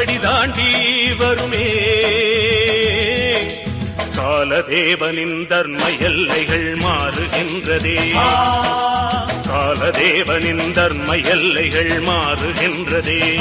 படி தாண்டி வருமே. காலதேவனின் தர்ம எல்லைகள் மாறுகின்றதே. காலதேவனின் தர்ம எல்லைகள் மாறுகின்றதே.